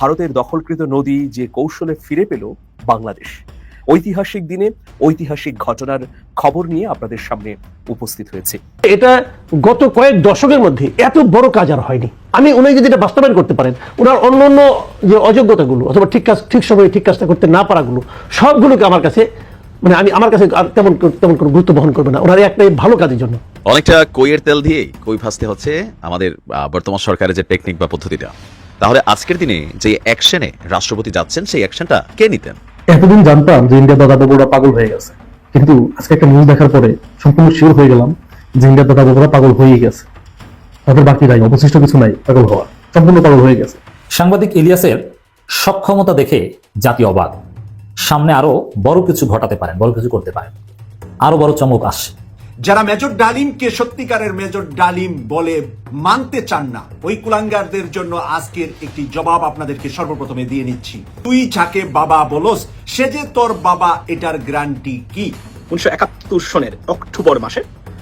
ভারতের দখলকৃত নদী যে কৌশলে ফিরে পেল বাংলাদেশ। ঐতিহাসিক দিনে ঐতিহাসিক ঘটনার খবর নিয়ে আপনাদের সামনে উপস্থিত হয়েছে। এটা গত কয়েক দশকের মধ্যে এত বড় কাজ আর হয়নি। আমি উনি যদি এটা বাস্তবায়ন করতে পারেন ওনার অন্য অন্য যে অযোগ্যতাগুলো অথবা ঠিক কাজ ঠিক সময়ে ঠিক কাজটা করতে না পারাগুলো সবগুলোকে আমার কাছে মানে আমি আমার কাছে আর তেমন তেমন কোনো গুরুত্ব বহন করবে না। ওনার এই একটা ভালো কাজের জন্য। অনেকটা কইয়ের তেল দিয়ে কই ভাসতে হচ্ছে আমাদের আহ, বর্তমান সরকারের যে টেকনিক বা পদ্ধতিটা। তাহলে আজকের দিনে যে অ্যাকশনে রাষ্ট্রপতি যাচ্ছেন সেই অ্যাকশনটা কে নিতেন? এতদিন জানতাম যে ইন্ডিয়া দাদা বাবুরা পাগল হয়ে গেছে। কিন্তু আজকে একটা নিউজ দেখার পরে সম্পূর্ণ শিওর হয়ে গেলাম যে ইন্ডিয়া দাদা বাবুরা পাগল হয়ে গেছে। তাদের বাকি নাই অবশিষ্ট কিছু নাই পাগল হওয়ার। সম্পূর্ণ পাগল হয়ে গেছে। সাংবাদিক ইলিয়াসের সক্ষমতা দেখে জাতি অবাক। সামনে আরও বড় কিছু ঘটাতে পারেন বড় কিছু করতে পারেন। আরও বড় চমক আসছে। যারা মেজর ডালিমকে সত্যিকারের মেজর ডালিম বলে মানতে চান না ওই কুলাঙ্গারদের জন্য আজকের একটি জবাব আপনাদেরকে সর্বপ্রথমে দিয়ে নিচ্ছি। তুই যাকে বাবা বলস সে যে তোর বাবা এটার গ্যারান্টি কি? উনিশশো একাত্তর সনের অক্টোবর মাসে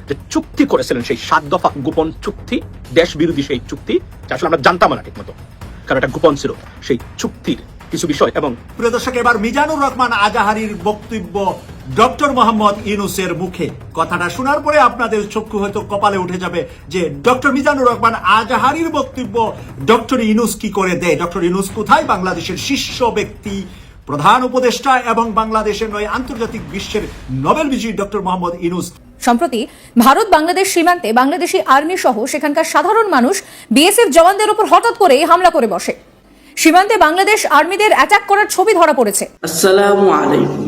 যে চুক্তি করেছিলেন সেই সাত দফা গোপন চুক্তি দেশ বিরোধী সেই চুক্তি আসলে আমরা জানতাম না ঠিক মতো কারণ এটা গোপন ছিল সেই চুক্তির কিছু বিষয় এবং প্রিয় দর্শক এবার মিজানুর রহমান আজাহারির বক্তব্য ডক্টর মোহাম্মদ ইনুসের মুখে। কথাটা শোনার পরে আপনাদের চক্ষু হয়তো কপালে উঠে যাবে যে ডক্টর মিজানুর রহমান আজাহারির বক্তব্য ডক্টর ইনুস কি করে দেয়? ডক্টর ইনুস কোথায়? বাংলাদেশের শীর্ষ ব্যক্তি প্রধান উপদেষ্টা এবং বাংলাদেশের নয় আন্তর্জাতিক বিশ্বের নোবেল বিজয়ী ডক্টর মোহাম্মদ ইনুস সম্প্রতি ভারত বাংলাদেশ সীমান্তে বাংলাদেশি আর্মি সহ সেখানকার সাধারণ মানুষ বিএসএফ জওয়ানদের উপর হঠাৎ করে হামলা করে বসে। সীমান্তে বাংলাদেশ আর্মিদের অ্যাটাক করার ছবি ধরা পড়েছে। আসসালামু আলাইকুম।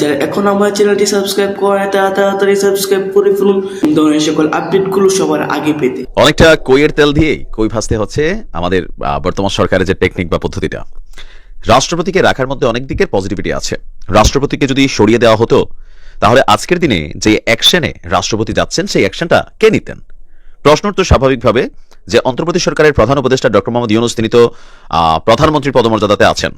যারা এখন আমার চ্যানেলটি সাবস্ক্রাইব করে তাড়াতাড়ি সাবস্ক্রাইব করে ফেলুন। ধরনের সকল আপডেটগুলো সবার আগে পেতে। অনেকটা কইয়ের তেল দিয়েই কই ভাসতে হচ্ছে আমাদের বর্তমান সরকারের যে টেকনিক বা পদ্ধতিটা। রাষ্ট্রপতিকে রাখার মধ্যে অনেক দিকের পজিটিভিটি আছে। রাষ্ট্রপতিকে যদি সরিয়ে দেওয়া হতো, তাহলে আজকের দিনে যে অ্যাকশনে রাষ্ট্রপতি যাচ্ছেন, সেই অ্যাকশনটা কে নিতেন? প্রশ্ন তো স্বাভাবিকভাবে যে অন্তর্বর্তী সরকারের প্রধান উপদেষ্টা ডক্টর মোহাম্মদ ইউনুস, তিনি তো প্রধানমন্ত্রীর পদমর্যাদাতে আছেন।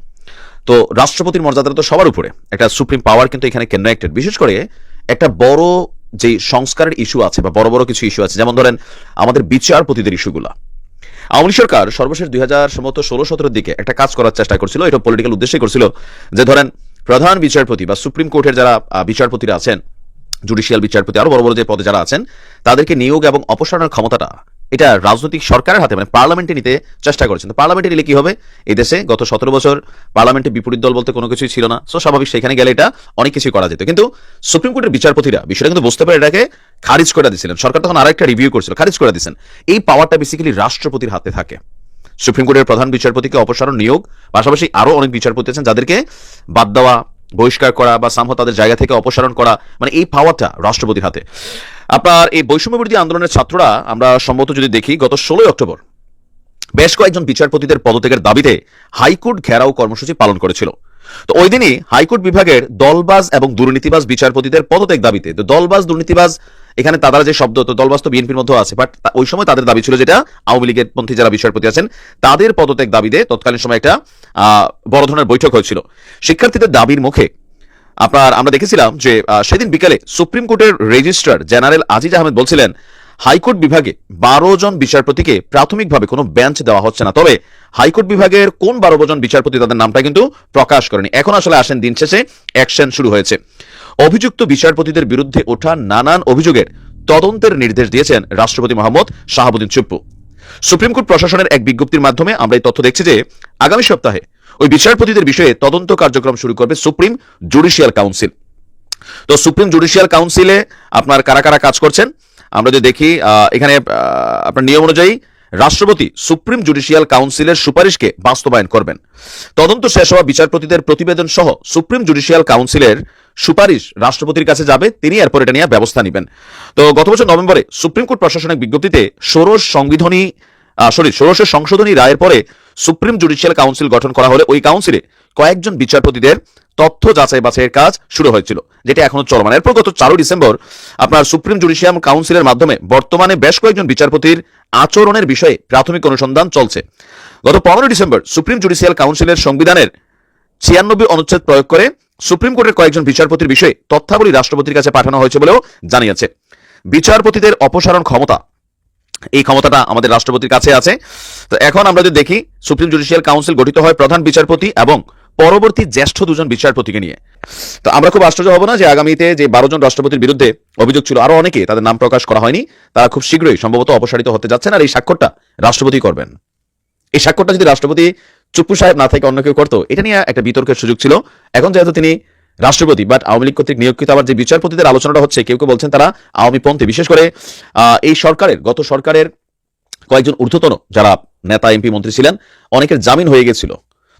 তো রাষ্ট্রপতির মর্যাদাটা তো সবার উপরে। একটা সুপ্রিম পাওয়ার কিন্তু এখানে কানেক্টেড বিশেষ করে একটা বড় যে সংস্কারের ইস্যু আছে বা বড় বড় কিছু ইস্যু আছে, যেমন ধরেন আমাদের বিচারপতিদের ইস্যুগুলা আওয়ামী সরকার সর্বশেষ দুই হাজার সম্ভবত ষোলো সতেরোর দিকে একটা কাজ করার চেষ্টা করছিল, এটা পলিটিক্যাল উদ্দেশ্যে করছিল, যে ধরেন প্রধান বিচারপতি বা সুপ্রিম কোর্টের যারা বিচারপতিরা আছেন জুডিশিয়াল বিচারপতি, আরও বড় বড় যে পদে যারা আছেন, তাদেরকে নিয়োগ এবং অপসারণের ক্ষমতাটা এটা রাজনৈতিক সরকারের হাতে মানে পার্লামেন্টে নিতে চেষ্টা করেছেন তো পার্লামেন্টে নিলে কি হবে? এই দেশে গত সতেরো বছর পার্লামেন্টে বিপরীত দল বলতে কোনো কিছুই ছিল না। সো স্বাভাবিক সেখানে গেলে এটা অনেক কিছুই করা যেত। কিন্তু সুপ্রিম কোর্টের বিচারপতিরা বিষয়টা কিন্তু বুঝতে পারে এটাকে খারিজ করে দিয়েছিলেন। সরকার তখন আরেকটা রিভিউ করছিল, খারিজ করে দিয়েছেন। এই পাওয়ারটা বেসিক্যালি রাষ্ট্রপতির হাতে থাকে। সুপ্রিম কোর্টের প্রধান বিচারপতিকে অপসারণ নিয়োগ, পাশাপাশি আরও অনেক বিচারপতি আছেন যাদেরকে বাদ দেওয়া বহিষ্কার করা বা সামহ তাদের জায়গা থেকে অপসারণ করা মানে এই পাওয়ারটা রাষ্ট্রপতির হাতে। আপনার এই বৈষম্য বিরোধী আন্দোলনের ছাত্ররা, আমরা সম্ভবত যদি দেখি, গত ষোলোই অক্টোবর বেশ কয়েকজন বিচারপতিদের পদত্যাগের দাবিতে হাইকোর্ট ঘেরাও কর্মসূচি পালন করেছিল। তো ওই দিনই হাইকোর্ট বিভাগের দলবাজ এবং দুর্নীতিবাজ বিচারপতিদের পদত্যাগ দাবিতে, তো দলবাজ, দুর্নীতিবাজ, এখানে তারা যে শব্দ, তো দলবাজ তো বিএনপির মধ্যেও আছে বাট ওই সময় তাদের দাবি ছিল যেটা আওয়ামী লীগের পন্থী যারা বিচারপতি আছেন, তাদের পদত্যাগ দাবিতে তৎকালীন সময় একটা বড় ধরনের বৈঠক হয়েছিল। শিক্ষার্থীদের দাবির মুখে আপনার, আমরা দেখেছিলাম যে সেদিন বিকালে সুপ্রিম কোর্টের রেজিস্ট্রার জেনারেল আজিজ আহমেদ বলছিলেন হাইকোর্ট বিভাগে বারো জন বিচারপতিকে প্রাথমিকভাবে কোনো বেঞ্চ দেওয়া হচ্ছে না। তবে হাইকোর্ট বিভাগের কোন বারো জন বিচারপতি তাদের নামটা কিন্তু প্রকাশ করেনি। এখন আসলে আসেন দিন শেষে অ্যাকশন শুরু হয়েছে। অভিযুক্ত বিচারপতিদের বিরুদ্ধে ওঠা নানান অভিযোগের তদন্তের নির্দেশ দিয়েছেন রাষ্ট্রপতি মোহাম্মদ শাহাবুদ্দিন চুপ্পু। সুপ্রিম কোর্ট প্রশাসনের এক বিজ্ঞপ্তির মাধ্যমে আমরা এই তথ্য দেখছি যে, আগামী সপ্তাহে ওই বিচারপতিদের বিষয়ে তদন্ত কার্যক্রম শুরু করবে সুপ্রিম জুডিশিয়াল কাউন্সিল। তো সুপ্রিম জুডিশিয়াল কাউন্সিলে আপনার কারা কারা কাজ করছেন? আমরা যদি দেখি এখানে আপনার নিয়ম অনুযায়ী রাষ্ট্রপতি সুপ্রিম জুডিশিয়াল কাউন্সিলের সুপারিশকে বাস্তবায়ন করবেন। তদন্ত শেষ হওয়া বিচারপতিদের প্রতিবেদন সহ সুপ্রিম জুডিশিয়াল কাউন্সিলের সুপারিশ রাষ্ট্রপতির কাছে যাবে, তিনি এরপর এটা নিয়ে ব্যবস্থা নেবেন। তো গত বছর নভেম্বরে সুপ্রিম কোর্ট প্রশাসনিক বিজ্ঞপ্তিতে ষোড়শ সংবিধানী সরি ষোড়শ সংশোধনী রায়ের পরে সুপ্রিম জুডিশিয়াল কাউন্সিল গঠন করা হলে ওই কাউন্সিলে কয়েকজন বিচারপতিদের তথ্য যাচাই বাছাইয়ের কাজ শুরু হয়েছিল, যেটা এখনও চলমান। এরপর গত চারই ডিসেম্বর আপনার সুপ্রিম জুডিশিয়াল কাউন্সিলের মাধ্যমে বর্তমানে বেশ কয়েকজন বিচারপতির আচরণের বিষয়ে প্রাথমিক অনুসন্ধান চলছে। গত পনেরো ডিসেম্বর সুপ্রিম জুডিশিয়াল কাউন্সিলের সংবিধানের ছিয়ানব্বই অনুচ্ছেদ প্রয়োগ করে সুপ্রিম কোর্টের কয়েকজন বিচারপতির বিষয়ে তথ্যাবলী রাষ্ট্রপতির কাছে পাঠানো হয়েছে বলেও জানিয়েছে। বিচারপতিদের অপসারণ ক্ষমতা, এই ক্ষমতাটা আমাদের রাষ্ট্রপতির কাছে আছে। তো এখন আমরা যদি দেখি, সুপ্রিম জুডিশিয়াল কাউন্সিল গঠিত হয় প্রধান বিচারপতি এবং পরবর্তী জ্যেষ্ঠ দুজন বিচারপতিকে নিয়ে। তো আমরা খুব আশ্চর্য হব না যে আগামীতে যে বারো জন রাষ্ট্রপতির বিরুদ্ধে অভিযোগ ছিল আরও অনেকে, তাদের নাম প্রকাশ করা হয়নি, তারা খুব শীঘ্রই সম্ভবত অপসারিত হতে যাচ্ছেন আর এই স্বাক্ষরটা রাষ্ট্রপতি করবেন। এই স্বাক্ষরটা যদি রাষ্ট্রপতি চুপ্পু সাহেব না থেকে অন্য কেউ করতো, এটা নিয়ে একটা বিতর্কের সুযোগ ছিল। এখন যেহেতু তিনি রাষ্ট্রপতি বাট আওয়ামী লীগ কর্তৃক নিয়োগকৃত আবার যে বিচারপতিদের আলোচনাটা হচ্ছে, কেউ কেউ বলছেন তারা আওয়ামী পন্থী। বিশেষ করে এই সরকারের, গত সরকারের কয়েকজন ঊর্ধ্বতন যারা নেতা, এমপি, মন্ত্রী ছিলেন, অনেকের জামিন হয়ে গেছিল।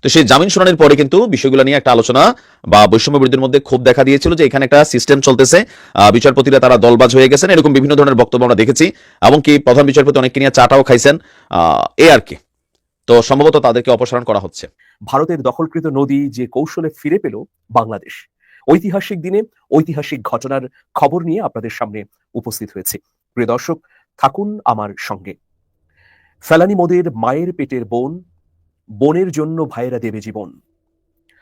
তো সেই জামিন শুনানির পরে কিন্তু বিষয়গুলো নিয়ে একটা আলোচনা বা বৈষম্য বিরোধীদের মধ্যে ক্ষোভ দেখা দিয়েছিল যে এখানে একটা সিস্টেম চলতেছে। বিচারপতিরা তারা দলবাজ হয়ে গেছেন। এরকম বিভিন্ন ধরনের বক্তব্য আমরা দেখেছি। এমনকি প্রধান বিচারপতি অনেককে নিয়ে চাটাও খাইছেন। এই আর কি। তো সম্ভবত তাদেরকে অপসারণ করা হচ্ছে। ভারতের দখলকৃত নদী যে কৌশলে ফিরে পেল বাংলাদেশ। ঐতিহাসিক দিনে ঐতিহাসিক ঘটনার খবর নিয়ে আপনাদের সামনে উপস্থিত হয়েছে। প্রিয় দর্শক, থাকুন আমার সঙ্গে। ফেলানি মোদের মায়ের পেটের বোন বোনের জন্য ভাইয়েরা দেবে জীবন।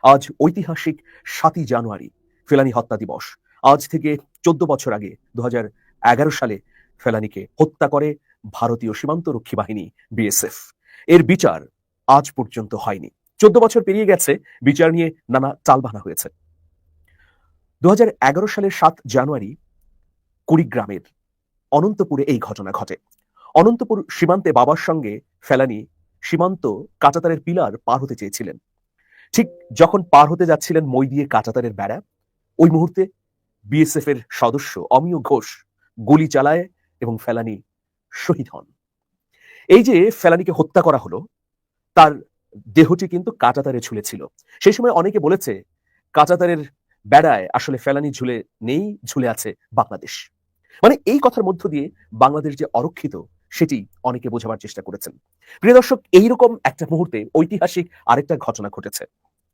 আজ ঐতিহাসিক সাতই জানুয়ারি, ফেলানি হত্যা দিবস। আজ থেকে চোদ্দ বছর আগে দু হাজার এগারো সালে ফেলানিকে হত্যা করে ভারতীয় সীমান্ত রক্ষী বাহিনী, বিএসএফ। এর বিচার আজ পর্যন্ত হয়নি। চোদ্দ বছর পেরিয়ে গেছে, বিচার নিয়ে নানা চালবানা হয়েছে। দু সালের সাত জানুয়ারি, কুড়িগ্রামের অনন্তপুরে এই ঘটনা ঘটে। অনন্তপুর সীমান্তে বাবার সঙ্গে ফেলানি সীমান্ত কাঁটাতারের পিলার পার হতে চেয়েছিলেন। ঠিক যখন পার হতে যাচ্ছিলেন মই দিয়ে কাঁটাতারের বেড়া, ওই মুহূর্তে বিএসএফ এর সদস্য অমিয় ঘোষ গুলি চালায় এবং ফেলানি শহীদ হন। এই যে ফেলানিকে হত্যা করা হলো, তার দেহটি কিন্তু কাঁটাতারে ঝুলেছিল। সেই সময় অনেকে বলেছে, কাঁটাতারের বেড়ায় আসলে ফেলানি ঝুলে নেই, ঝুলে আছে বাংলাদেশ। মানে এই কথার মধ্য দিয়ে বাংলাদেশ যে অরক্ষিত সেটি অনেকে বোঝাবার চেষ্টা করেছেন। প্রিয় দর্শক, এইরকম একটা মুহূর্তে ঐতিহাসিক আরেকটা ঘটনা ঘটেছে।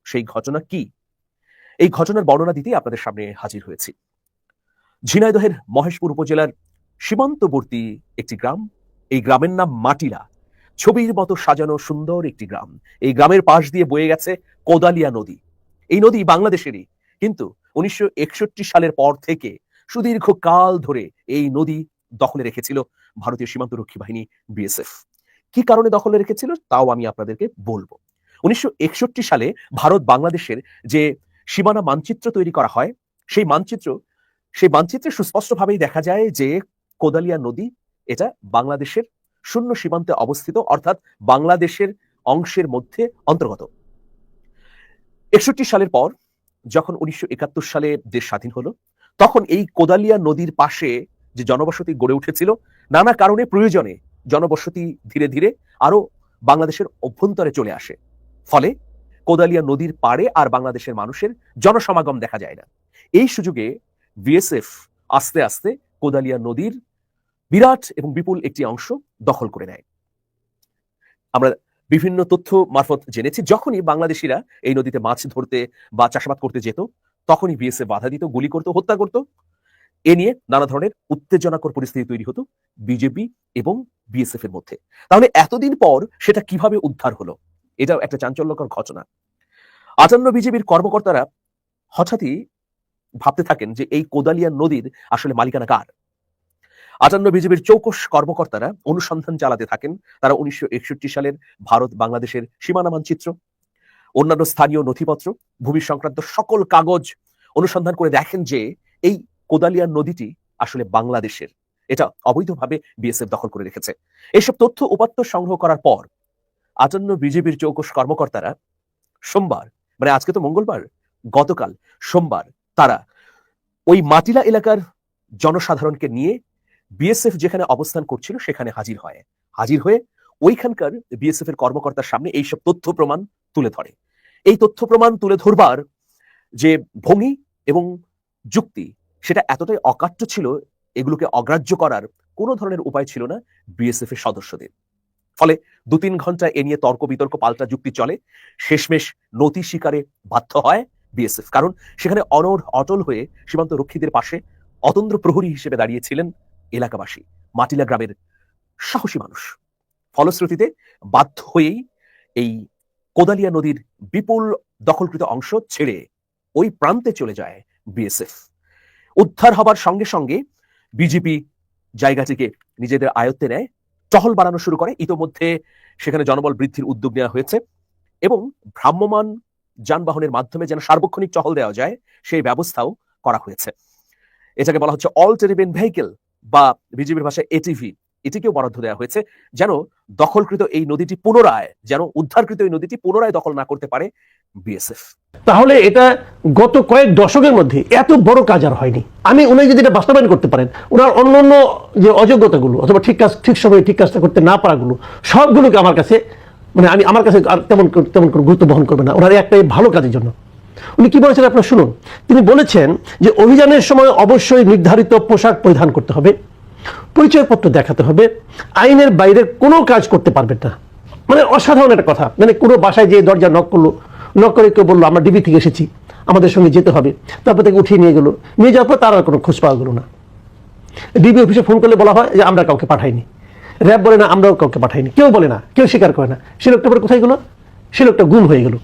সেই ঘটনা কি? এই ঘটনার বর্ণনা দিতেই আপনাদের সামনে হাজির হয়েছি। ঝিনাইদহের মহেশপুর উপজেলার সীমান্তবর্তী একটি গ্রাম। এই গ্রামের নাম মাটিরা। ছবির মতো সাজানো সুন্দর একটি গ্রাম। এই গ্রামের পাশ দিয়ে বয়ে গেছে কোদালিয়া নদী। এই নদী বাংলাদেশেরই। কিন্তু উনিশশো একষট্টি সালের পর থেকে সুদীর্ঘ কাল ধরে এই নদী দখলে রেখেছিল ভারতীয় সীমান্ত রক্ষী বাহিনী বিএসএফ কি কারণে দখলে রেখেছিল? তাও আমি আপনাদেরকে বলব। উনিশশো সালে ভারত বাংলাদেশের যে সীমানা মানচিত্র তৈরি করা হয়, সেই মানচিত্র, সেই মানচিত্রে সুস্পষ্টভাবেই দেখা যায় যে কোদালিয়া নদী, এটা বাংলাদেশের শূন্য সীমান্তে অবস্থিত, অর্থাৎ বাংলাদেশের অংশের মধ্যে অন্তর্গত। একষট্টি সালের পর, যখন উনিশশো একাত্তর সালে দেশ স্বাধীন হলো, তখন এই কোদালিয়া নদীর পাশে যে জনবসতি গড়ে উঠেছিল নানা কারণে প্রয়োজনে জনবসতি ধীরে ধীরে আরও বাংলাদেশের অভ্যন্তরে চলে আসে। ফলে কোদালিয়া নদীর পাড়ে আর বাংলাদেশের মানুষের জনসমাগম দেখা যায় না। এই সুযোগে বিএসএফ আস্তে আস্তে কোদালিয়া নদীর বিরাট এবং বিপুল একটি অংশ দখল করে নেয়। আমরা বিভিন্ন তথ্য মারফত জেনেছি, যখনই বাংলাদেশিরা এই নদীতে মাছ ধরতে বা চাষাবাদ করতে যেত, তখনই বিএসএফ বাধা দিত, গুলি করত, হত্যা করত। এ নিয়ে নানা ধরনের উত্তেজনাকর পরিস্থিতি তৈরি হতো বিজেপি এবং বিএসএফ এর মধ্যে। তাহলে এতদিন পর সেটা কীভাবে উদ্ধার হলো? এটাও একটা চাঞ্চল্যকর ঘটনা। আটান্ন বিজেপির কর্মকর্তারা হঠাৎই ভাবতে থাকেন যে এই কোদালিয়া নদীর আসলে মালিকানা কার? আটান্ন বিজেপির চৌকস কর্মকর্তারা অনুসন্ধান চালাতে থাকেন। তারা উনিশশো একষট্টি সালের ভারত বাংলাদেশের সীমানা মানচিত্র, অন্যান্য স্থানীয় নথিপত্র, ভূমি সংক্রান্ত সকল কাগজ অনুসন্ধান করে দেখেন যে এই কোদালিয়া নদীটি আসলে বাংলাদেশের। এটা অবৈধভাবে বিএসএফ দখল করে রেখেছে। এসব তথ্য উপাত্ত সংগ্রহ করার পর আটান্ন বিজেপির চৌকস কর্মকর্তারা সোমবার মানে আজকে তো মঙ্গলবার, গতকাল সোমবার তারা ওই মাটিলা এলাকার জনসাধারণকে নিয়ে বিএসএফ যেখানে অবস্থান করছিল সেখানে হাজির হয়। হাজির হয়ে ওইখানকার বিএসএফ এর কর্মকর্তার সামনে এইসব তথ্য প্রমাণ তুলে ধরে। এই তথ্য প্রমাণ তুলে ধরবার যে ভঙ্গি এবং যুক্তি সেটা এতটাই অকাট্য ছিল, এগুলোকে অগ্রাহ্য করার কোনো ধরনের উপায় ছিল না বিএসএফ এর সদস্যদের। ফলে দু তিন ঘণ্টা এ নিয়ে তর্ক বিতর্ক, পাল্টা যুক্তি চলে, শেষমেশ নতি শিকারে বাধ্য হয় বিএসএফ কারণ সেখানে অনর অটল হয়ে সীমান্ত রক্ষীদের পাশে অতন্দ্র প্রহরী হিসেবে দাঁড়িয়েছিলেন এলাকাবাসী, মাটিলা গ্রামের সাহসী মানুষ। ফলশ্রুতিতে বাধ্য হয়েই এই কোদালিয়া নদীর বিপুল দখলকৃত অংশ ছেড়ে ওই প্রান্তে চলে যায় বিএসএফ উদ্ধার হবার সঙ্গে সঙ্গে বিজেপি জায়গাটিকে নিজেদের আয়ত্তে নেয়, টহল বাড়ানো শুরু করে। ইতোমধ্যে সেখানে জনবল বৃদ্ধির উদ্যোগ নেওয়া হয়েছে এবং ভ্রাম্যমান যানবাহনের মাধ্যমে যেন সার্বক্ষণিক টহল দেওয়া যায়, সেই ব্যবস্থাও করা হয়েছে। এটাকে বলা হচ্ছে অল টেরিবেন ভেহিকেল বা বিজেপির ভাষায় এটিভি এটিকেও বরাদ্দ দেওয়া হয়েছে যেন দখলকৃত এই নদীটি পুনরায়, যেন উদ্ধারকৃত এই নদীটি পুনরায় দখল না করতে পারে বিএসএফ তাহলে এটা গত কয়েক দশকের মধ্যে এত বড় কাজ আর হয়নি। আমি, উনি যদি এটা বাস্তবায়ন করতে পারেন ওনার অন্য অন্য যে অযোগ্যতাগুলো অথবা ঠিক কাজ, ঠিক সময়ে ঠিক কাজটা করতে না পারাগুলো, সবগুলোকে আমার কাছে মানে আমি, আমার কাছে আর তেমন তেমন করে গুরুত্ব বহন করবে না। ওনার একটাই ভালো কাজের জন্য। উনি কি বলেছেন আপনার শুনুন। তিনি বলেছেন যে অভিযানের সময় অবশ্যই নির্ধারিত পোশাক পরিধান করতে হবে। পরিচয়পত্র দেখাতে হবে, আইনের বাইরের কোনো কাজ করতে পারবেন না। মানে অসাধারণ একটা কথা। মানে কোনো বাসায় যে দরজা নক করল নক করে কেউ বলল, আমরা ডিবি থেকে এসেছি, আমাদের সঙ্গে যেতে হবে। তারপর থেকে উঠিয়ে নিয়ে গেলো। নিয়ে যাওয়ার পর তার আর কোনো খোঁজ পাওয়া গেলো না। ডিবি অফিসে ফোন করলে বলা হয় যে, আমরা কাউকে পাঠাইনি। র্যাব বলে, না, আমরাও কাউকে পাঠাইনি। কেউ বলে না, কেউ স্বীকার করে না। সে লোকটা পরে কোথায় গেলো? সে লোকটা গুম হয়ে গেল।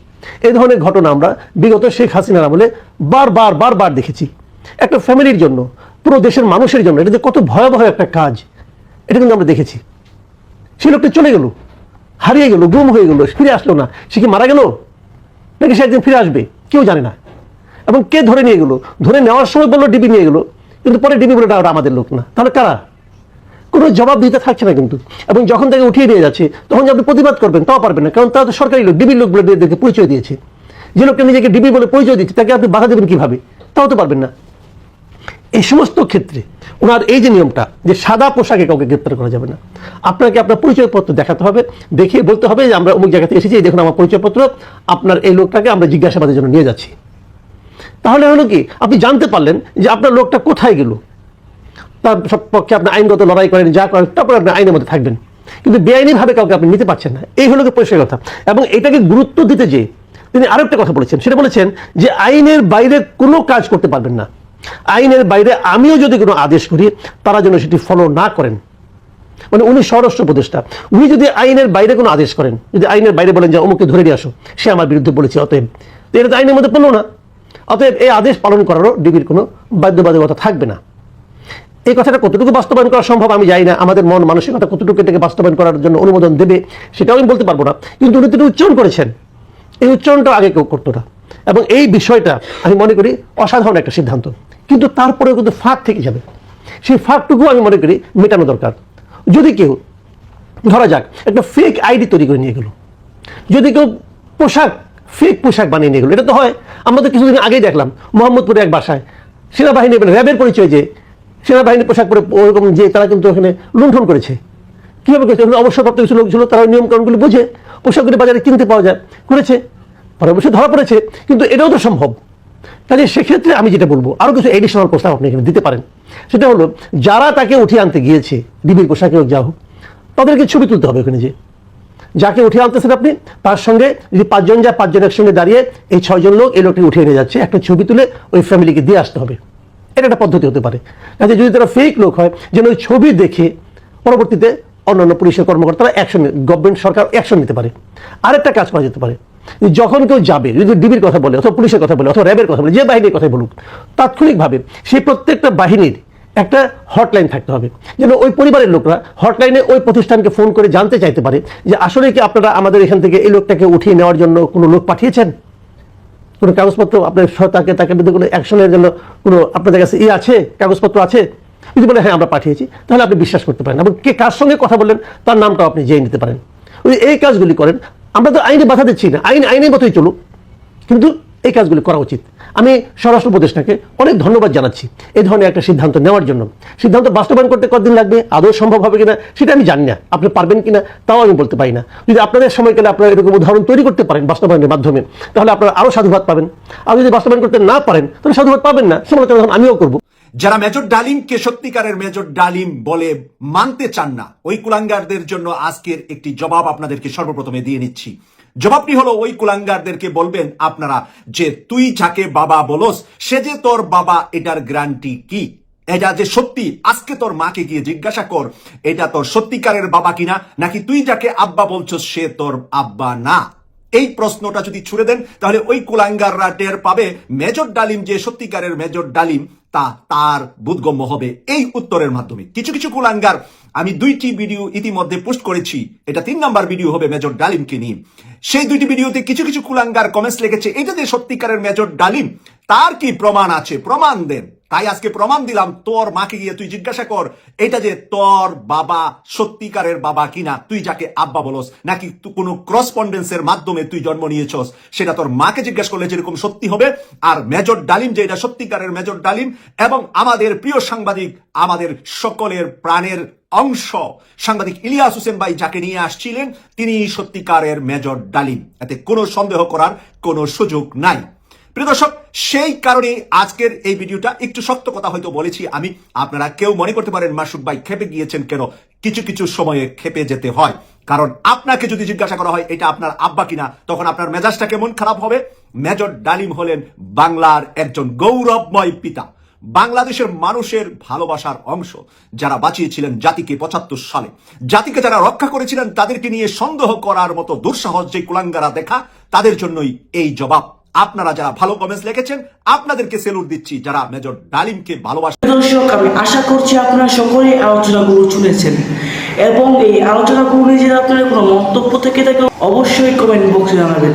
এই ধরনের ঘটনা আমরা বিগত শেখ হাসিনার আমলে বারবার বারবার দেখেছি। একটা ফ্যামিলির জন্য পুরো দেশের মানুষের জন্য এটা যে কত ভয়াবহ একটা কাজ এটা কিন্তু আমরা দেখেছি। সে লোকটা চলে গেল হারিয়ে গেল গুম হয়ে গেল ফিরে আসলো না। সে কি মারা গেল? নাকি সে একদিন ফিরে আসবে? কেউ জানে না। এবং কে ধরে নিয়ে গেল? ধরে নেওয়ার সময় বলল ডিবি নিয়ে গেলো কিন্তু পরে ডিবি বলে "না, ওটা আমাদের লোক না। তাহলে কারা? কোনো জবাব দিতে থাকছে না কিন্তু। এবং যখন তাকে উঠিয়ে নিয়ে যাচ্ছে তখন যে আপনি প্রতিবাদ করবেন তাও পারবেন না কারণ তারা তো সরকারি লোক ডিবির লোক বলে পরিচয় দিয়েছে। যে লোকটা নিজেকে ডিবি বলে পরিচয় দিচ্ছে তাকে আপনি বাধা দেবেন কীভাবে? তাও তো পারবেন না। এই সমস্ত ক্ষেত্রে ওনার এই যে নিয়মটা যে সাদা পোশাকে কাউকে গ্রেপ্তার করা যাবে না, আপনাকে আপনার পরিচয়পত্র দেখাতে হবে, দেখিয়ে বলতে হবে যে আমরা অমুক জায়গাতে এসেছি দেখুন আমার পরিচয়পত্র, আপনার এই লোকটাকে আমরা জিজ্ঞাসাবাদের জন্য নিয়ে যাচ্ছি। তাহলে হলো কি, আপনি জানতে পারলেন যে আপনার লোকটা কোথায় গেল। তার সব পক্ষে আপনি আইনগত লড়াই করেন, যা করেন, তারপরে আপনি আইনের মধ্যে থাকবেন। কিন্তু বেআইনিভাবে কাউকে আপনি নিতে পারছেন না। এই হলো কি পরিষ্কার কথা। এবং এটাকে গুরুত্ব দিতে যে তিনি আরেকটা কথা বলেছেন, সেটা বলেছেন যে আইনের বাইরে কোনো কাজ করতে পারবেন না। আইনের বাইরে আমিও যদি কোনো আদেশ করি, তারা যেন সেটি ফলো না করেন। মানে উনি স্বরাষ্ট্র উপদেষ্টা, উনি যদি আইনের বাইরে কোনো আদেশ করেন, যদি আইনের বাইরে বলেন যে অমুকে ধরে নিয়ে আসো সে আমার বিরুদ্ধে বলেছে, অতএব এটা তো আইনের মধ্যে পড়ল না। অতএব এই আদেশ পালন করারও ডিবির কোনো বাধ্যবাধকতা থাকবে না। এই কথাটা কতটুকু বাস্তবায়ন করা সম্ভব আমি জানি না। আমাদের মন মানসিকতা কতটুকু এটাকে বাস্তবায়ন করার জন্য অনুমোদন দেবে, সেটাও আমি বলতে পারব না। কিন্তু উনি তিনি উচ্চারণ করেছেন। এই উচ্চারণটা আগে কেউ করতো না। এবং এই বিষয়টা আমি মনে করি অসাধারণ একটা সিদ্ধান্ত। কিন্তু তারপরেও কিন্তু ফাঁক থেকে যাবে। সেই ফাঁকটুকু আমি মনে করি মেটানো দরকার। যদি কেউ, ধরা যাক, একটা ফেক আইডি তৈরি করে নিয়ে গেল। যদি কেউ পোশাক ফেক পোশাক বানিয়ে নিয়ে গেলো। এটা তো হয়, আমরা তো কিছুদিন আগেই দেখলাম, মোহাম্মদপুরে এক বাসায় সেনাবাহিনী র্যাবের পরিচয় যে সেনাবাহিনীর পোশাক পরে ওরকম যে তারা কিন্তু ওখানে লুণ্ঠন করেছে। কীভাবে করেছে? অবসরপ্রাপ্ত কিছু লোক ছিল তারা নিয়মকানুনগুলো বুঝে পোশাকগুলি বাজারে কিনতে পাওয়া যায়, করেছে। পরে অবশ্যই ধরা পড়েছে, কিন্তু এটাও তো সম্ভব। কাজে সেক্ষেত্রে আমি যেটা বলব আরও কিছু এডিশনাল প্রস্তাব আপনি এখানে দিতে পারেন। সেটা হলো, যারা তাকে উঠিয়ে আনতে গিয়েছে ডিবির পোশাকে হোক, যা হোক, তাদেরকে ছবি তুলতে হবে ওখানে যে। যাকে উঠিয়ে আনতেছেন আপনি, তার সঙ্গে যদি পাঁচজন যায় পাঁচজন একসঙ্গে দাঁড়িয়ে এই ছয়জন লোক, এই লোকটি উঠিয়ে নিয়ে যাচ্ছে, একটা ছবি তুলে ওই ফ্যামিলিকে দিয়ে আসতে হবে। এটা একটা পদ্ধতি হতে পারে। কাজে যদি তারা ফেক লোক হয়, যেন ওই ছবি দেখে পরবর্তীতে অন্যান্য পুলিশের কর্মকর্তারা অ্যাকশন গভর্নমেন্ট সরকার অ্যাকশন নিতে পারে। আরেকটা কাজ করা যেতে পারে। যখন কেউ যাবে, যদি ডিবির কথা বলে অথবা পুলিশের কথা বলে অথবা র্যাবের কথা বলে, যে বাহিনীর কথা বলুক, তাৎক্ষণিকভাবে সেই প্রত্যেকটা বাহিনীর একটা হটলাইন থাকতে হবে। যেন ওই পরিবারের লোকরা হটলাইনে ওই প্রতিষ্ঠানকে ফোন করে জানতে চাইতে পারে যে আসলে কি আপনারা আমাদের এখান থেকে এই লোকটাকে উঠিয়ে নেওয়ার জন্য কোনো লোক পাঠিয়েছেন? কোনো কাগজপত্র আপনার তাকে তাকে বিরুদ্ধে কোনো অ্যাকশনের জন্য কোনো আপনাদের কাছে ই আছে? কাগজপত্র আছে? যদি বলে হ্যাঁ আমরা পাঠিয়েছি, তাহলে আপনি বিশ্বাস করতে পারেন। এবং কে কার সঙ্গে কথা বললেন, তার নামটাও আপনি জেনে নিতে পারেন। এই কাজগুলি করেন আমরা তো আইনে বাধা দিচ্ছি না। আইন আইনের মতোই চলুক। কিন্তু এই কাজগুলি করা উচিত। আমি স্বরাষ্ট্র উপদেষ্টাকে অনেক ধন্যবাদ জানাচ্ছি। এই ধরনের একটা সিদ্ধান্ত নেওয়ার জন্য। সিদ্ধান্ত বাস্তবায়ন করতে কতদিন লাগবে? আদৌ সম্ভব হবে কিনা? সেটা আমি জানি না। আপনি পারবেন কিনা? তাও আমি বলতে পারি না। যদি আপনাদের সময়কালে আপনারা এরকম উদাহরণ তৈরি করতে পারেন বাস্তবায়নের মাধ্যমে, তাহলে আপনারা আরও সাধুবাদ পাবেন। আর যদি বাস্তবায়ন করতে না পারেন, তাহলে সাধুবাদ পাবেন না। সমালোচনা আমিও করব। যারা মেজর ডালিমকে সত্যিকারের মেজর ডালিম বলে মানতে চান না, ওই কুলাঙ্গারদের জন্য আজকের একটি জবাব আপনাদেরকে সর্বপ্রথমে দিয়ে নিচ্ছি। জবাবটি হলো, ওই কুলাঙ্গারদেরকে বলবেন আপনারা যে, তুই যাকে বাবা বলস, সে যে তোর বাবা, এটার গ্যারান্টি কি? এটা যে সত্যি, আজকে তোর মাকে গিয়ে জিজ্ঞাসা কর, এটা তোর সত্যিকারের বাবা কিনা? নাকি তুই যাকে আব্বা বলছস, সে তোর আব্বা না? এই প্রশ্নটা যদি ছুড়ে দেন, তাহলে ওই কুলাঙ্গাররা টের পাবে, মেজর ডালিম যে সত্যিকারের মেজর ডালিম তা তার বোধগম্য হবে এই উত্তরের মাধ্যমে। কিছু কিছু কুলাঙ্গার, আমি দুইটি ভিডিও ইতিমধ্যে পোস্ট করেছি। এটা তিন নাম্বার ভিডিও হবে মেজর ডালিমকে নিয়ে। সেই দুইটি ভিডিওতে কিছু কিছু কুলাঙ্গার কমেন্টস লেগেছে, এটা যে সত্যিকারের মেজর ডালিম, তার কি প্রমাণ আছে? প্রমাণ দেন। তাই আজকে প্রমাণ দিলাম, তোর মাকে গিয়ে তুই জিজ্ঞাসা কর, এটা যে তোর বাবা সত্যিকারের বাবা কিনা, তুই যাকে আব্বা বলস, নাকি কোনো ক্রসপন্ডেন্সের মাধ্যমে তুই জন্ম নিয়েছস, সেটা তোর মাকে জিজ্ঞাসা করলে যেরকম সত্যি হবে। আর মেজর ডালিম যে এটা সত্যিকারের মেজর ডালিম, এবং আমাদের প্রিয় সাংবাদিক, আমাদের সকলের প্রাণের অংশ, সাংবাদিক ইলিয়াস হোসেন ভাই যাকে নিয়ে আসছিলেন, তিনি সত্যিকারের মেজর ডালিম। এতে কোনো সন্দেহ করার কোনো সুযোগ নাই। প্রিয় দর্শক সেই কারণে আজকের এই ভিডিওটা একটু শক্ত কথা হয়তো বলেছি আমি। আপনারা কেউ মনে করতে পারেন মাসুক ভাই খেপে গিয়েছেন কেন? কিছু কিছু সময়ে খেপে যেতে হয়। কারণ আপনাকে যদি জিজ্ঞাসা করা হয়, এটা আপনার আব্বা কিনা, তখন আপনার মেজাজটা কেমন খারাপ হবে? মেজর ডালিম হলেন বাংলার একজন গৌরবময় পিতা। বাংলাদেশের মানুষের ভালোবাসার অংশ। যারা বাঁচিয়েছিলেন জাতিকে পঁচাত্তর সালে। জাতিকে যারা রক্ষা করেছিলেন, তাদেরকে নিয়ে সন্দেহ করার মতো দুঃসাহস যে কুলাঙ্গারা দেখা, তাদের জন্যই এই জবাব। আপনারা যারা ভালো কমেন্টস লিখেছেন, আপনাদেরকে সেলুট দিচ্ছি যারা মেজর ডালিমকে ভালোবাসেন দর্শক আমি আশা করছি আপনারা সকলেই আলোচনাগুলো শুনেছেন। এবং এই আলোচনাগুলো নিয়ে যদি আপনাদের কোনো মন্তব্য থেকে থাকে অবশ্যই কমেন্ট বক্সে জানাবেন।